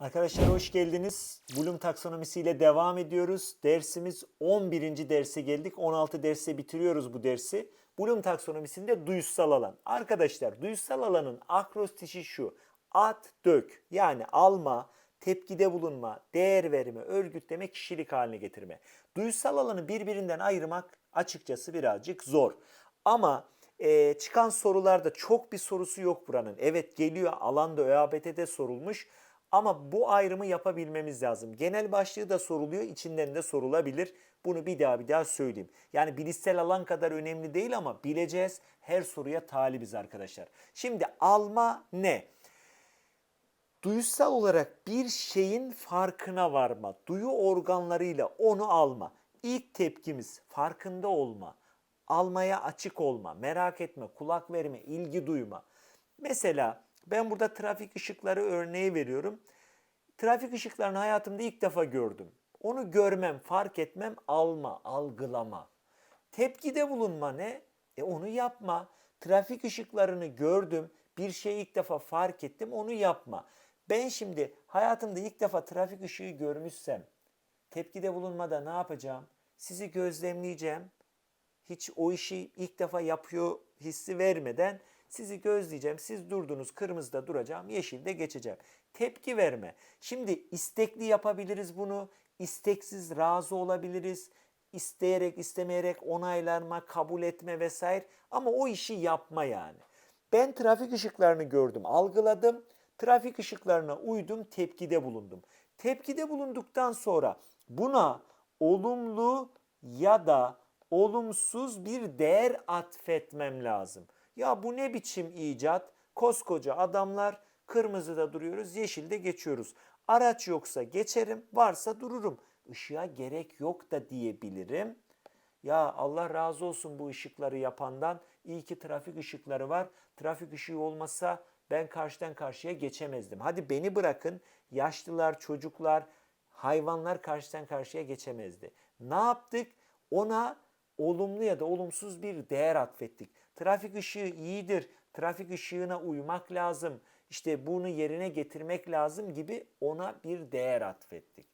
Arkadaşlar hoş geldiniz. Bloom taksonomisi ile devam ediyoruz. Dersimiz 11. derse geldik. 16 derse bitiriyoruz bu dersi. Bloom taksonomisinde duyusal alan. Arkadaşlar duyusal alanın akrostişi şu. At, dök. Yani alma, tepkide bulunma, değer verme, örgütleme, kişilik haline getirme. Duyusal alanı birbirinden ayırmak açıkçası birazcık zor. Ama e, çıkan sorularda çok bir sorusu yok buranın. Evet geliyor alanda ÖABT'de sorulmuş. Ama bu ayrımı yapabilmemiz lazım. Genel başlığı da soruluyor, içinden de sorulabilir. Bunu bir daha bir daha söyleyeyim. Yani bilişsel alan kadar önemli değil ama bileceğiz. Her soruya talibiz arkadaşlar. Şimdi alma ne? Duyusal olarak bir şeyin farkına varma, duyu organlarıyla onu alma. İlk tepkimiz farkında olma, almaya açık olma, merak etme, kulak verme, ilgi duyma. Mesela ben burada trafik ışıkları örneği veriyorum. Trafik ışıklarını hayatımda ilk defa gördüm. Onu görmem, fark etmem, alma, algılama. Tepkide bulunma ne? E onu yapma. Trafik ışıklarını gördüm, bir şeyi ilk defa fark ettim, onu yapma. Ben şimdi hayatımda ilk defa trafik ışığı görmüşsem, tepkide bulunmada ne yapacağım? Sizi gözlemleyeceğim. Hiç o işi ilk defa yapıyor hissi vermeden sizi gözleyeceğim. Siz durdunuz, kırmızıda duracağım, yeşilde geçeceğim. Tepki verme. Şimdi istekli yapabiliriz bunu. isteksiz razı olabiliriz. İsteyerek, istemeyerek onaylanma, kabul etme vesaire. Ama o işi yapma yani. Ben trafik ışıklarını gördüm, algıladım. Trafik ışıklarına uydum, tepkide bulundum. Tepkide bulunduktan sonra buna olumlu ya da olumsuz bir değer atfetmem lazım. Ya bu ne biçim icat? Koskoca adamlar kırmızıda duruyoruz, yeşilde geçiyoruz. Araç yoksa geçerim, varsa dururum. Işığa gerek yok da diyebilirim. Ya Allah razı olsun bu ışıkları yapandan. İyi ki trafik ışıkları var. Trafik ışığı olmasa ben karşıdan karşıya geçemezdim. Hadi beni bırakın. Yaşlılar, çocuklar, hayvanlar karşıdan karşıya geçemezdi. Ne yaptık? Ona olumlu ya da olumsuz bir değer atfettik. Trafik ışığı iyidir. Trafik ışığına uymak lazım. İşte bunu yerine getirmek lazım gibi ona bir değer atfettik.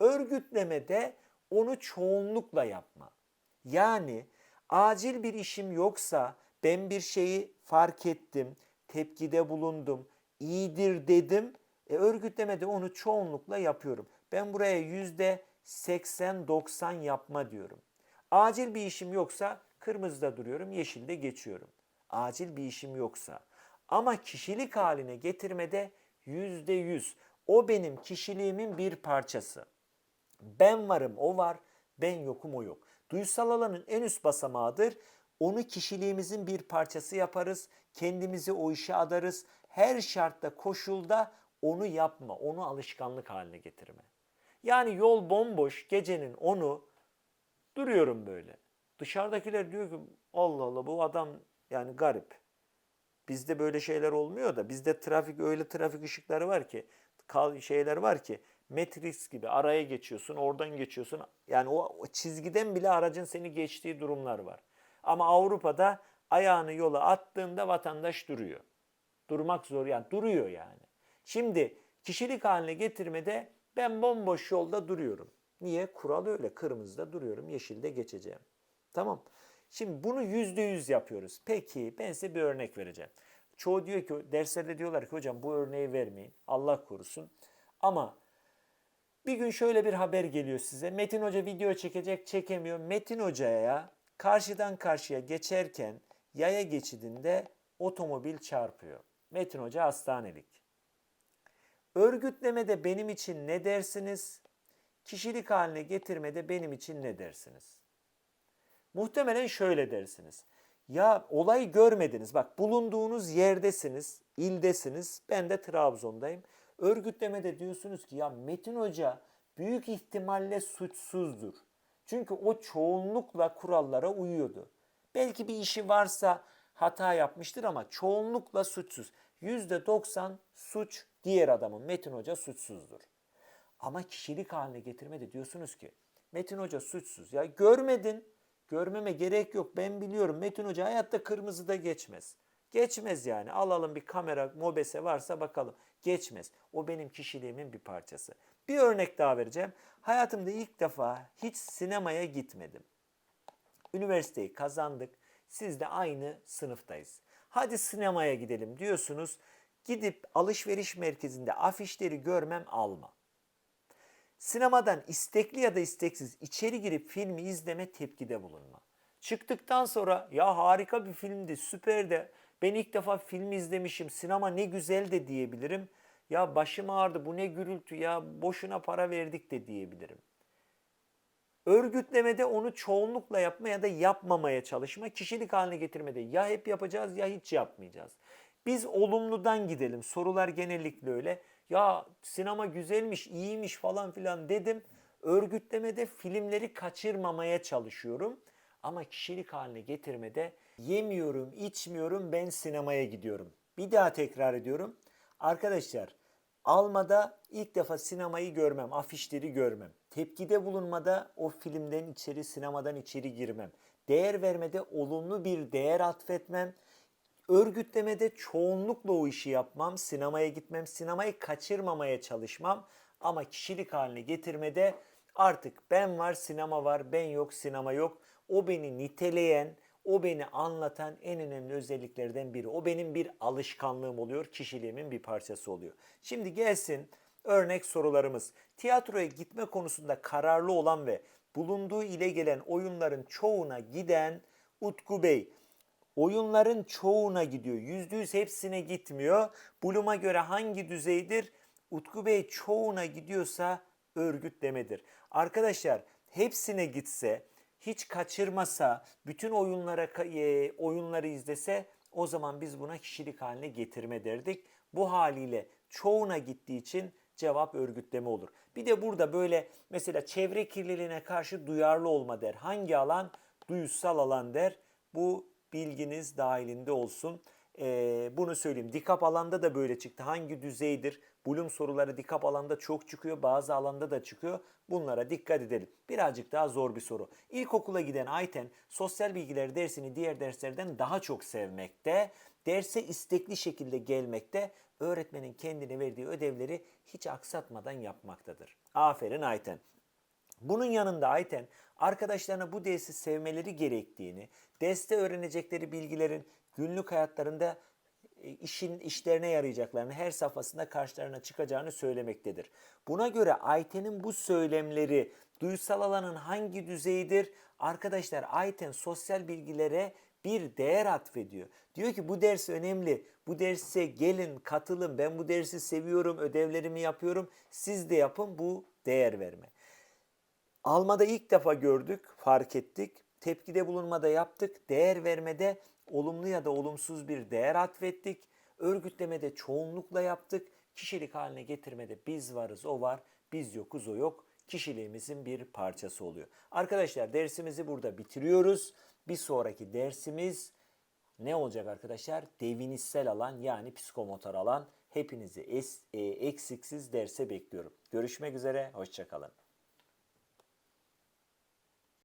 Örgütlemede onu çoğunlukla yapma. Yani acil bir işim yoksa ben bir şeyi fark ettim, tepkide bulundum, iyidir dedim. E, örgütlemede onu çoğunlukla yapıyorum. Ben buraya yüzde 80-90 yapma diyorum. Acil bir işim yoksa kırmızıda duruyorum, yeşilde geçiyorum. Acil bir işim yoksa. Ama kişilik haline getirmede yüzde yüz. O benim kişiliğimin bir parçası. Ben varım o var, ben yokum o yok. Duysal alanın en üst basamağıdır. Onu kişiliğimizin bir parçası yaparız. Kendimizi o işe adarız. Her şartta, koşulda onu yapma, onu alışkanlık haline getirme. Yani yol bomboş, gecenin onu duruyorum böyle. Dışarıdakiler diyor ki Allah Allah bu adam yani garip. Bizde böyle şeyler olmuyor da bizde trafik öyle trafik ışıkları var ki kal şeyler var ki Matrix gibi araya geçiyorsun, oradan geçiyorsun. Yani o, çizgiden bile aracın seni geçtiği durumlar var. Ama Avrupa'da ayağını yola attığında vatandaş duruyor. Durmak zor yani duruyor yani. Şimdi kişilik haline getirmede ben bomboş yolda duruyorum. Niye? Kural öyle. Kırmızıda duruyorum, yeşilde geçeceğim. Tamam. Şimdi bunu yüzde yüz yapıyoruz. Peki ben size bir örnek vereceğim. Çoğu diyor ki derslerde diyorlar ki hocam bu örneği vermeyin. Allah korusun. Ama bir gün şöyle bir haber geliyor size. Metin Hoca video çekecek çekemiyor. Metin Hoca'ya karşıdan karşıya geçerken yaya geçidinde otomobil çarpıyor. Metin Hoca hastanelik. Örgütlemede benim için ne dersiniz? Kişilik haline getirmede benim için ne dersiniz? Muhtemelen şöyle dersiniz. Ya olayı görmediniz. Bak bulunduğunuz yerdesiniz, ildesiniz. Ben de Trabzon'dayım. Örgütlemede diyorsunuz ki ya Metin Hoca büyük ihtimalle suçsuzdur. Çünkü o çoğunlukla kurallara uyuyordu. Belki bir işi varsa hata yapmıştır ama çoğunlukla suçsuz. %90 suç diğer adamın. Metin Hoca suçsuzdur. Ama kişilik haline getirmede diyorsunuz ki Metin Hoca suçsuz. Ya görmedin. Görmeme gerek yok. Ben biliyorum Metin Hoca hayatta kırmızıda geçmez. Geçmez yani. Alalım bir kamera, mobese varsa bakalım. Geçmez. O benim kişiliğimin bir parçası. Bir örnek daha vereceğim. Hayatımda ilk defa hiç sinemaya gitmedim. Üniversiteyi kazandık. Siz de aynı sınıftayız. Hadi sinemaya gidelim diyorsunuz. Gidip alışveriş merkezinde afişleri görmem alma. Sinemadan istekli ya da isteksiz içeri girip filmi izleme tepkide bulunma. Çıktıktan sonra ya harika bir filmdi, süperdi. Ben ilk defa film izlemişim, sinema ne güzel de diyebilirim. Ya başım ağrıdı, bu ne gürültü ya, boşuna para verdik de diyebilirim. Örgütlemede onu çoğunlukla yapma ya da yapmamaya çalışma, kişilik haline getirmede ya hep yapacağız ya hiç yapmayacağız. Biz olumludan gidelim. Sorular genellikle öyle. Ya sinema güzelmiş, iyiymiş falan filan dedim. Örgütlemede filmleri kaçırmamaya çalışıyorum. Ama kişilik haline getirmede yemiyorum, içmiyorum, ben sinemaya gidiyorum. Bir daha tekrar ediyorum. Arkadaşlar Almada ilk defa sinemayı görmem, afişleri görmem. Tepkide bulunmada o filmden içeri, sinemadan içeri girmem. Değer vermede olumlu bir değer atfetmem. Örgütlemede çoğunlukla o işi yapmam, sinemaya gitmem, sinemayı kaçırmamaya çalışmam. Ama kişilik haline getirmede artık ben var, sinema var, ben yok, sinema yok. O beni niteleyen, o beni anlatan en önemli özelliklerden biri. O benim bir alışkanlığım oluyor, kişiliğimin bir parçası oluyor. Şimdi gelsin örnek sorularımız. Tiyatroya gitme konusunda kararlı olan ve bulunduğu ile gelen oyunların çoğuna giden Utku Bey. Oyunların çoğuna gidiyor. Yüzde yüz hepsine gitmiyor. Buluma göre hangi düzeydir? Utku Bey çoğuna gidiyorsa örgütlemedir. Arkadaşlar hepsine gitse, hiç kaçırmasa, bütün oyunlara e, oyunları izlese o zaman biz buna kişilik haline getirme derdik. Bu haliyle çoğuna gittiği için cevap örgütleme olur. Bir de burada böyle mesela çevre kirliliğine karşı duyarlı olma der. Hangi alan? Duyusal alan der. Bu bilginiz dahilinde olsun. Ee, bunu söyleyeyim. Dikap alanda da böyle çıktı. Hangi düzeydir? Bulum soruları dikap alanda çok çıkıyor. Bazı alanda da çıkıyor. Bunlara dikkat edelim. Birazcık daha zor bir soru. İlkokula giden Ayten sosyal bilgiler dersini diğer derslerden daha çok sevmekte. Derse istekli şekilde gelmekte. Öğretmenin kendine verdiği ödevleri hiç aksatmadan yapmaktadır. Aferin Ayten. Bunun yanında Ayten arkadaşlarına bu dersi sevmeleri gerektiğini, derste öğrenecekleri bilgilerin günlük hayatlarında e, işin işlerine yarayacaklarını her safhasında karşılarına çıkacağını söylemektedir. Buna göre Ayten'in bu söylemleri duysal alanın hangi düzeyidir? Arkadaşlar Ayten sosyal bilgilere bir değer atfediyor. Diyor ki bu ders önemli. Bu derse gelin, katılın. Ben bu dersi seviyorum, ödevlerimi yapıyorum. Siz de yapın bu değer verme. Almada ilk defa gördük, fark ettik. Tepkide bulunmada yaptık. Değer vermede olumlu ya da olumsuz bir değer atfettik. Örgütlemede çoğunlukla yaptık. Kişilik haline getirmede biz varız, o var. Biz yokuz, o yok. Kişiliğimizin bir parçası oluyor. Arkadaşlar dersimizi burada bitiriyoruz. Bir sonraki dersimiz ne olacak arkadaşlar? Devinişsel alan yani psikomotor alan. Hepinizi es, e, eksiksiz derse bekliyorum. Görüşmek üzere, hoşçakalın.